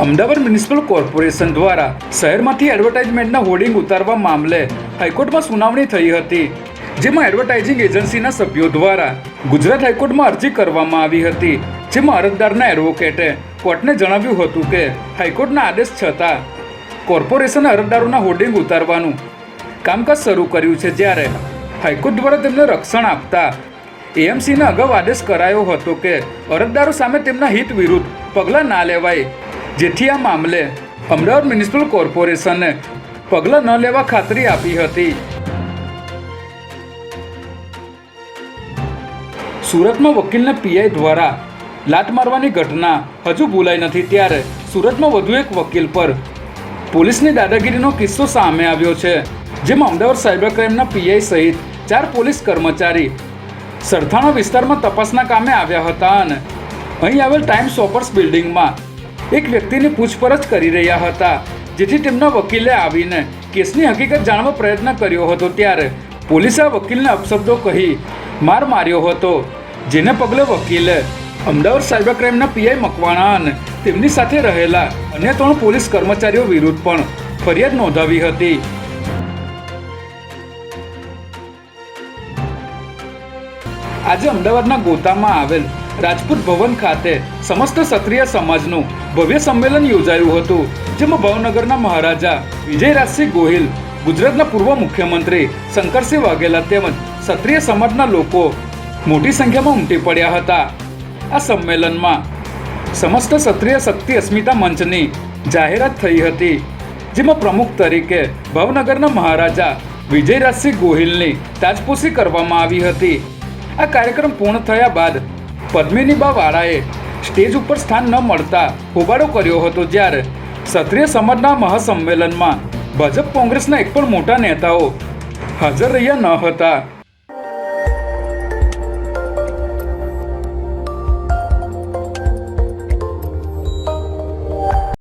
Ahmedabad municipal corporation દ્વારા શહેરમાંથી એડવર્ટાઇઝમેન્ટના hoarding ઉતારવા મામલે હાઈકોર્ટમાં સુનાવણી થઈ હતી, જેમાં એડવર્ટાઇઝિંગ એજન્સીના સભ્યો દ્વારા ગુજરાત હાઈકોર્ટમાં અરજી કરવામાં આવી હતી, જેમાં અરજદારના એડવોકેટે કોર્ટને જણાવ્યું હતું કે હાઈકોર્ટના આદેશ છતાં કોર્પોરેશને અરજદારોના હોર્ડિંગ ઉતારવાનું કામકાજ શરૂ કર્યું છે જ્યારે હાઈકોર્ટ દ્વારા તેમને રક્ષણ આપતા એએમસીને અગાઉ આદેશ કરાયો હતો કે અરજદારો સામે તેમના હિત વિરુદ્ધ પગલાં ના લેવાય જેથી આ મામલે અમદાવાદ મ્યુનિસિપલ કોર્પોરેશને પગલાં ન લેવા ખાતરી આપી હતી. સુરતમાં વકીલને પીઆઈ દ્વારા લાત મારવાની ઘટના હજુ ભૂલાઈ નથી ત્યારે સુરતમાં વધુ એક વકીલ પર પોલીસની દાદાગીરીનો કિસ્સો સામે આવ્યો છે, જેમાં અમદાવાદ સાયબર ક્રાઇમના પીઆઈ સહિત ચાર પોલીસ કર્મચારી સરથાણા વિસ્તારમાં તપાસના કામે આવ્યા હતા અને અહીં આવેલ ટાઈમ શોપર્સ બિલ્ડિંગમાં એક વ્યક્તિની પૂછપરછ કરી રહ્યા હતા, જેથી તેમના વકીલે આવીને કેસની હકીકત જાણવા પ્રયત્ન કર્યો હતો. ત્યારે પોલીસે આ વકીલને અપશબ્દો કહી માર માર્યો હતો, જેને પગલે વકીલે અમદાવાદ સાયબર ક્રાઇમના પીઆઈ મકવાણા અને તેમની સાથે રહેલા અન્ય ત્રણ પોલીસ કર્મચારીઓ વિરુદ્ધ પણ ફરિયાદ નોંધાવી હતી. આજે અમદાવાદના ગોતામાં આવેલ રાજપૂત ભવન ખાતે સમસ્ત ક્ષત્રિય સમાજનું ભવ્ય સંમેલન યોજાયું હતું, જેમાં ભાવનગરના મહારાજા વિજયરાજસિંહ ગોહિલ, ગુજરાતના પૂર્વ મુખ્યમંત્રી શંકરસિંહ વાઘેલા તેમજ ક્ષત્રિય સમાજના લોકો મોટી સંખ્યામાં ઉમટી પડ્યા હતા. આ સંમેલનમાં સમસ્ત ક્ષત્રિય શક્તિ અસ્મિતા મંચની જાહેરાત થઈ હતી, જેમાં પ્રમુખ તરીકે ભાવનગરના મહારાજા વિજયરાજસિંહ ગોહિલની તાજપોશી કરવામાં આવી હતી. આ કાર્યક્રમ પૂર્ણ થયા બાદ પદ્મિનીબા વાળાએ સ્ટેજ ઉપર સ્થાન ન મળતા હોબાળો કર્યો હતો જ્યારે ક્ષત્રિય સમાજના મહાસંમેલનમાં ભાજપ કોંગ્રેસના એક પણ મોટા નેતાઓ હાજર રહ્યા ન હતા.